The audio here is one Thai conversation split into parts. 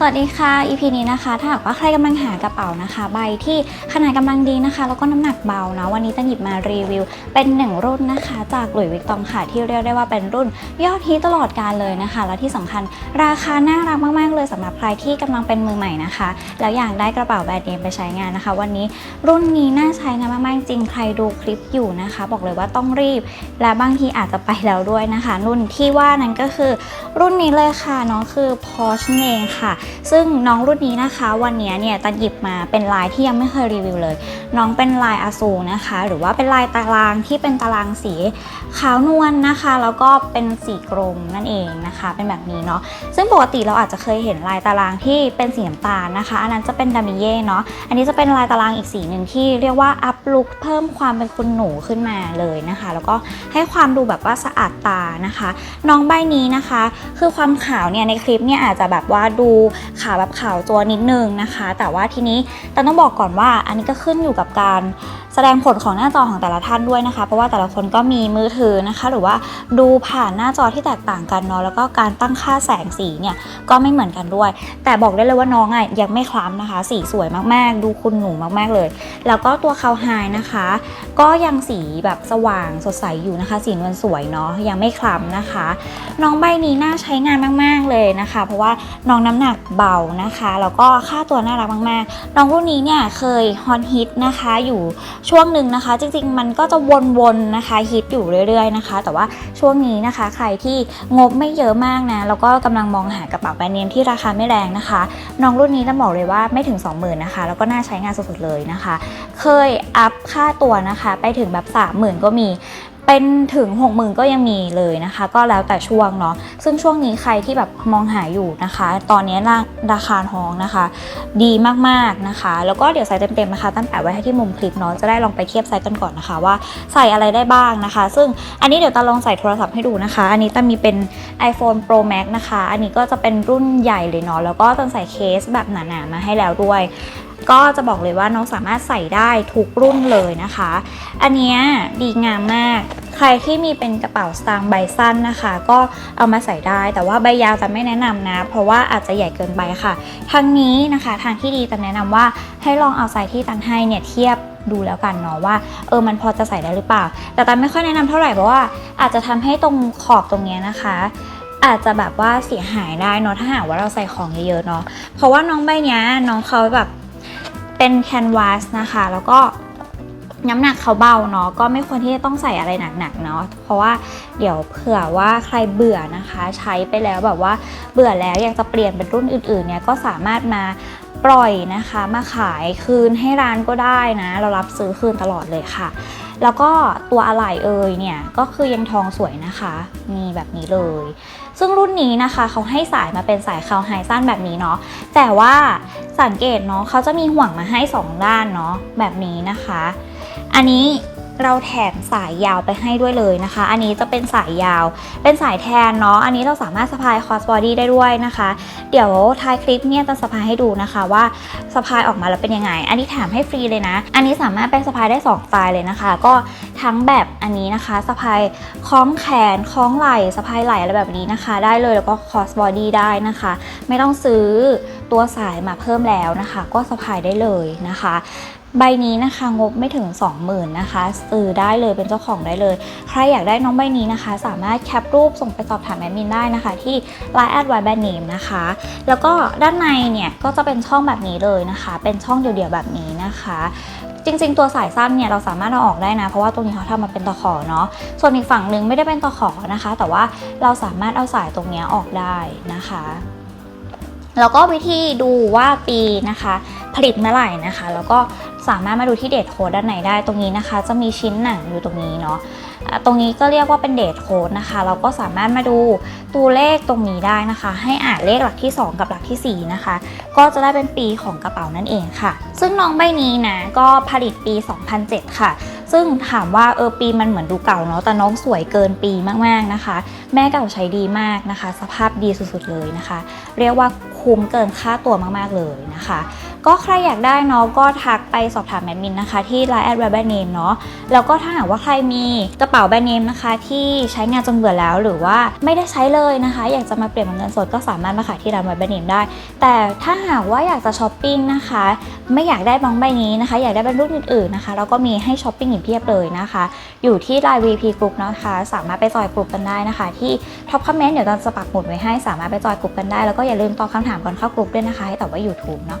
สวัสดีค่ะ EP นี้นะคะ ถ้าหากว่าใครกำลังหากระเป๋านะคะ ใบที่ขนาดกำลังดีนะคะ แล้วก็น้ำหนักเบาเนาะวันนี้จะหยิบมารีวิว เป็นหนึ่งรุ่นนะคะ จากหลุยส์วิกตองค่ะ ที่เรียกได้ว่าเป็นรุ่นยอดฮิตตลอดการเลยนะคะ และที่สำคัญราคาน่ารักมาก ๆ เลยสำหรับใครที่กำลังเป็นมือใหม่นะคะ แล้วอยากได้กระเป๋าแบรนด์เนมไปใช้งานนะคะ วันนี้รุ่นนี้น่าใช้งานมากๆจริงใครดูคลิปอยู่นะคะ บอกเลยว่าต้องรีบ และบางทีอาจจะไปแล้วด้วยนะคะ รุ่นที่ว่านั้นก็คือ รุ่นนี้เลยค่ะน้องคือ Porsche นั่นเองค่ะซึ่งน้องรุ่นนี้นะคะ วันนี้เนี่ยตันหยิบมาเป็นลายที่ยังไม่เคยรีวิวเลย น้องเป็นลายอาซูนะคะ หรือว่าเป็นลายตารางที่เป็นตารางสีขาวนวลนะคะ แล้วก็เป็นสีกรมนั่นเองนะคะ เป็นแบบนี้เนาะซึ่งปกติเราอาจจะเคยเห็นลายตารางที่เป็นสีน้ำตาลนะคะ อันนั้นจะเป็นดามิเย่เนาะอันนี้จะเป็นลายตารางอีกสีหนึ่งที่เรียกว่าอัพลุคเพิ่มความเป็นคุณหนูขึ้นมาเลยนะคะ แล้วก็ให้ความดูแบบว่าสะอาดตานะคะ น้องใบนี้นะคะ คือความขาวเนี่ยในคลิปเนี่ยอาจจะแบบว่าดูขาวแบบขาวตัวนิดนึงนะคะ แต่ว่าทีนี้แต่ต้องบอกก่อนว่าอันนี้ก็ขึ้นอยู่กับการแสดงผลของหน้าจอของแต่ละท่านด้วยนะคะ เพราะว่าแต่ละคนก็มีมือถือนะคะ หรือว่าดูผ่านหน้าจอที่แตกต่างกันเนาะแล้วก็การตั้งค่าแสงสีเนี่ยก็ไม่เหมือนกันด้วย แต่บอกได้เลยว่าน้องอะยังไม่คล้ำนะคะ สีสวยมากๆ ดูคุณหนูมากๆเลย แล้วก็ตัวคาวไฮนะคะ ก็ยังสีแบบสว่างสดใสอยู่นะคะ สีนวลสวยเนาะยังไม่คล้ำนะคะ น้องใบนี้น่าใช้งานมากๆเลยนะคะ เพราะว่าน้องน้ำหนักเบานะคะ แล้วก็ค่าตัวน่ารักมากๆ น้องรุ่นนี้เนี่ยเคยฮอตฮิตนะคะอยู่ช่วงหนึ่งนะคะ จริงๆ มันก็จะวนๆนะคะฮิตอยู่เรื่อยๆนะคะ แต่ว่าช่วงนี้นะคะ ใครที่งบไม่เยอะมากนะ แล้วก็กำลังมองหากระเป๋าแบรนด์เนมที่ราคาไม่แรงนะคะ น้องรุ่นนี้ต้องบอกเลยว่าไม่ถึง 20,000นะคะ แล้วก็น่าใช้งานสุดๆเลยนะคะ เคยอัพค่าตัวนะคะไปถึงแบบ30,000ก็มี เป็นถึง 60,000 ก็ยังมีเลยนะคะ ก็แล้วแต่ช่วงเนาะซึ่งช่วงนี้ใครที่แบบมองหาอยู่นะคะ ตอนนี้ราราคาทองนะคะ ดีมากๆนะคะ แล้วก็เดี๋ยวใส่เต็มๆนะคะตั้งแต่ไว้ให้ที่มุมคลิปเนาะจะได้ลองไปเทียบไซส์กันก่อนนะคะ ว่าใส่อะไรได้บ้างนะคะ ซึ่งอันนี้เดี๋ยวตาลองใส่โทรศัพท์ให้ดูนะคะ อันนี้ตามีเป็น iPhone Pro Max นะคะ อันนี้ก็จะเป็นรุ่นใหญ่เลยเนาะแล้วก็ตาใส่เคสแบบหนาๆมาให้แล้วด้วย ก็จะบอกเลยว่าน้องสามารถใส่ได้ทุกรุ่นเลยนะคะ อันนี้ดีงามมาก ใครที่มีเป็นกระเป๋าสตางค์ใบสั้นนะคะ ก็เอามาใส่ได้ แต่ว่าใบยาวจะไม่แนะนำนะ เพราะว่าอาจจะใหญ่เกินไปค่ะ ทางนี้นะคะทางที่ดีจะแนะนำว่าให้ลองเอาไซส์ที่ตันให้เนี่ยเทียบดูแล้วกันเนาะว่าเออมันพอจะใส่ได้หรือเปล่า แต่ตันไม่ค่อยแนะนำเท่าไหร่เพราะว่าอาจจะทำให้ตรงขอบตรงเนี้ยนะคะ อาจจะแบบว่าเสียหายได้เนาะถ้าหากว่าเราใส่ของเยอะๆเนาะเพราะว่าน้องใบเนี้ยน้องเขาแบบ เป็นแคนวาสนะคะ แล้วก็น้ำหนักเขาเบาเนาะก็ไม่ควรที่จะต้องใส่อะไรหนักๆเนาะเพราะว่าเดี๋ยวเผื่อว่าใครเบื่อนะคะ ใช้ไปแล้วแบบว่าเบื่อแล้วอยากจะเปลี่ยนเป็นรุ่นอื่นๆเนี่ยก็สามารถมาปล่อยนะคะมาขายคืนให้ร้านก็ได้นะ เรารับซื้อคืนตลอดเลยค่ะ แล้วก็ตัวอะไหล่เอยเนี่ยก็คือยังทองสวยนะคะมีแบบนี้เลย ซึ่งรุ่นนี้นะคะเขาให้สายมาเป็นสายคาวไฮสั้นแบบนี้เนาะแต่ว่า สังเกตเนาะเขาจะมีห่วงมาให้ 2 ด้านเนาะแบบนี้นะคะ อันนี้ เราแถมสายยาวไปให้ด้วยเลยนะคะ อันนี้จะเป็นสายยาว เป็นสายแทนเนาะ อันนี้เราสามารถสะพายคอสบอดี้ได้ด้วยนะคะ เดี๋ยวท้ายคลิปเนี่ยจะสะพายให้ดูนะคะว่าสะพายออกมาแล้วเป็นยังไง อันนี้แถมให้ฟรีเลยนะ อันนี้สามารถเป็นสะพายได้2สไตล์เลยนะคะ ก็ทั้งแบบอันนี้นะคะสะพายคล้องแขนคล้องไหล่สะพายไหล่อะไรแบบนี้นะคะ ได้เลยแล้วก็คอสบอดี้ได้นะคะ ไม่ต้องซื้อตัวสายมาเพิ่มแล้วนะคะ ก็สะพายได้เลยนะคะ ใบนี้นะคะงบไม่ถึง 20,000นะคะซื้อได้เลยเป็นเจ้าของได้เลย ใครอยากได้น้องใบนี้นะคะ สามารถแคปรูปส่งไปสอบถามแอดมินได้นะคะ ที่ Line แอดไวแบนเนมนะคะ แล้วก็ด้านในเนี่ยก็จะเป็นช่องแบบนี้เลยนะคะ เป็นช่องเดี่ยวๆแบบนี้นะคะ จริงๆ ตัวสายสั้นเนี่ยเราสามารถเอาออกได้นะ เพราะว่าตรงนี้เขาทำมาเป็นตะขอเนาะส่วนอีกฝั่งหนึ่งไม่ได้เป็นตะขอนะคะ แต่ว่าเราสามารถเอาสายตรงเนี้ยออกได้นะคะ แล้วก็วิธีดูว่าปีนะคะ ผลิตเมื่อไหร่นะคะ แล้วก็สามารถมาดูที่เดทโค้ดด้านในได้ตรงนี้นะคะ จะมีชิ้นหนังอยู่ตรงนี้เนาะตรงนี้ก็เรียกว่าเป็นเดทโค้ดนะคะ เราก็สามารถมาดูตัวเลขตรงนี้ได้นะคะ ให้อ่านเลขหลักที่ 2 กับหลักทีสี่ 4 นะคะ ก็จะได้เป็นปีของกระเป๋านั่นเองค่ะ ซึ่งน้องใบนี้นะก็ผลิตปี 2007 ค่ะ ซึ่งถามว่าเออปีมันเหมือนดูเก่าเนาะแต่น้องสวยเกินปีมากๆนะคะ แม่เก่าใช้ดีมากนะคะ สภาพดีสุดๆเลยนะคะ เรียกว่า คุ้มเกินค่าตัวมากๆเลยนะคะ ก็ใครอยากได้เนาะก็ทักไปสอบถามแอดมินนะคะที่ Line แอดแบรนด์เนมเนาะแล้วก็ถ้าหากว่าใครมีกระเป๋าแบรนด์เนมนะคะที่ใช้งานจนเบื่อแล้วหรือว่าไม่ได้ใช้เลยนะคะ อยากจะมาเปลี่ยนเป็นเงินสดก็สามารถมาขายที่ร้านแบรนด์เนมได้ แต่ถ้าหากว่าอยากจะช้อปปิ้งนะคะ ไม่อยากได้บังใบนี้นะคะ อยากได้เป็นรุ่นอื่นๆนะคะแล้วก็มีให้ช้อปปิ้งอีกเพียบเลยนะคะ อยู่ที่ Line VP Group นะคะ สามารถไปจอยกลุ่มกันได้นะคะ ที่ท็อปคอมเมนต์เดี๋ยวเราจะปักหมุดไว้ให้สามารถไปจอยกลุ่มกันได้แล้วก็อย่าลืมตอบคำถามก่อนเข้ากลุ่มด้วยนะคะ ให้ตอบว่า YouTube เนาะ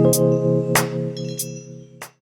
Thank you.